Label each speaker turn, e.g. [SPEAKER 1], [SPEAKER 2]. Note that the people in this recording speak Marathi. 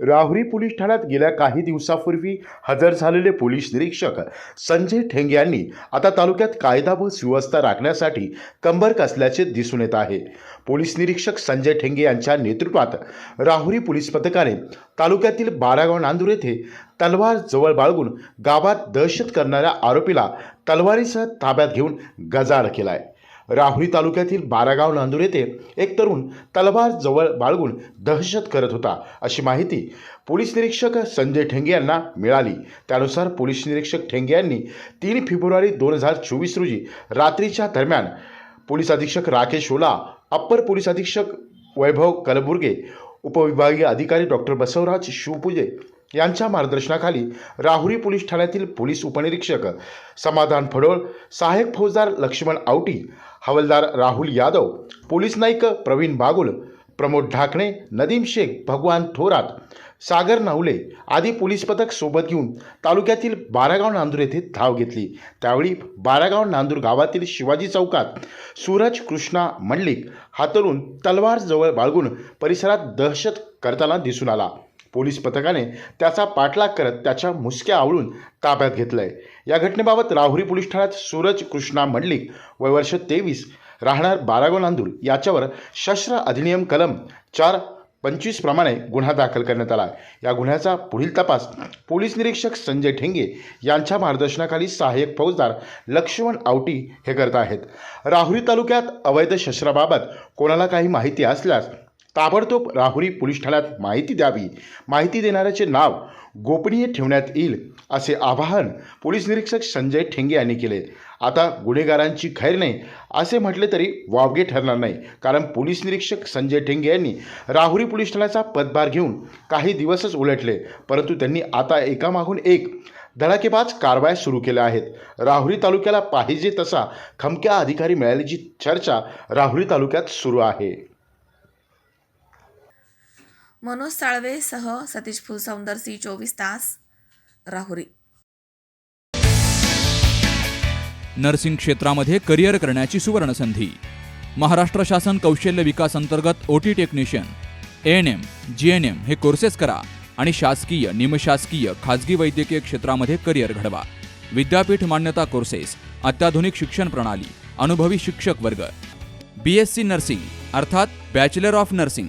[SPEAKER 1] राहुरी पोलीस ठाण्यात गेल्या काही दिवसापूर्वी हजर झालेले पोलीस निरीक्षक संजय ठेंगे यांनी आता तालुक्यात कायदा व सुव्यवस्था राखण्यासाठी कंबर कसल्याचे दिसून येत आहे. पोलीस निरीक्षक संजय ठेंगे यांच्या नेतृत्वात राहुरी पोलीस पथकाने तालुक्यातील बारागाव नांदूर येथे तलवार जवळ बाळगून गावात दहशत करणाऱ्या आरोपीला तलवारीसह ताब्यात घेऊन गजार केला आहे राहुरी तालुक्यातील बारागाव नांदूर येथे एक तरुण तलवार जवळ बाळगून दहशत करत होता अशी माहिती पोलीस निरीक्षक संजय ठेंगे यांना मिळाली. त्यानुसार पोलीस निरीक्षक ठेंगे यांनी तीन फेब्रुवारी दोन हजार चोवीस रोजी रात्रीच्या दरम्यान पोलीस अधीक्षक राकेश ओला अप्पर पोलीस अधीक्षक वैभव कलबुर्गे उपविभागीय अधिकारी डॉक्टर बसवराज शिवपूजे यांच्या मार्गदर्शनाखाली राहुरी पोलीस ठाण्यातील पोलीस उपनिरीक्षक समाधान फडोळ सहाय्यक फौजदार लक्ष्मण आवटी हवालदार राहुल यादव पोलीस नाईक प्रवीण बागुल प्रमोद ढाकणे नदीम शेख भगवान थोरात सागर नावले आदी पोलीस पथक सोबत घेऊन तालुक्यातील बारागाव नांदूर येथे धाव घेतली. त्यावेळी बारागाव नांदूर गावातील शिवाजी चौकात सूरज कृष्णा मंडलिक हातरून तलवारजवळ बाळगून परिसरात दहशत करताना दिसून आला. पोलीस पथकाने त्याचा पाठलाग करत त्याच्या मुसक्या आवळून ताब्यात घेतलंय. या घटनेबाबत राहुरी पोलीस ठाण्यात सूरज कृष्णा मंडलिक वय वर्ष तेवीस राहणार बारागो नांदूर याच्यावर शस्त्र अधिनियम कलम चार पंचवीस प्रमाणे गुन्हा दाखल करण्यात आला. या गुन्ह्याचा पुढील तपास पोलीस निरीक्षक संजय ठेंगे यांच्या मार्गदर्शनाखाली सहाय्यक फौजदार लक्ष्मण आवटी हे करत आहेत. राहुरी तालुक्यात अवैध शस्त्राबाबत कोणाला काही माहिती असल्यास ताबडतोब राहुरी पोलीस ठाण्यात माहिती द्यावी. माहिती देणाऱ्याचे नाव गोपनीय ठेवण्यात येईल असे आवाहन पोलीस निरीक्षक संजय ठेंगे यांनी केले. आता गुन्हेगारांची खैर नाही असे म्हटले तरी वावगे ठरणार नाही कारण पोलीस निरीक्षक संजय ठेंगे यांनी राहुरी पोलीस ठाण्याचा पदभार घेऊन काही दिवसच उलटले परंतु त्यांनी आता एकामागून एक धडाकेबाज कारवाया सुरू केल्या आहेत. राहुरी तालुक्याला पाहिजे तसा खमक्या अधिकारी मिळाल्याची चर्चा राहुरी तालुक्यात सुरू आहे.
[SPEAKER 2] मनोज साळवेसह सतीश फुलसौंदर सी चोवीस तास राहुरी.
[SPEAKER 3] नर्सिंग क्षेत्रामध्ये करिअर करण्याची सुवर्णसंधी. महाराष्ट्र शासन कौशल्य विकास अंतर्गत O T technician N M G N M हे कोर्सेस करा आणि शासकीय निमशासकीय खाजगी वैद्यकीय क्षेत्रामध्ये करिअर घडवा. विद्यापीठ मान्यता कोर्सेस अत्याधुनिक शिक्षण प्रणाली अनुभवी शिक्षक वर्ग. बी एस सी नर्सिंग अर्थात बॅचलर ऑफ नर्सिंग.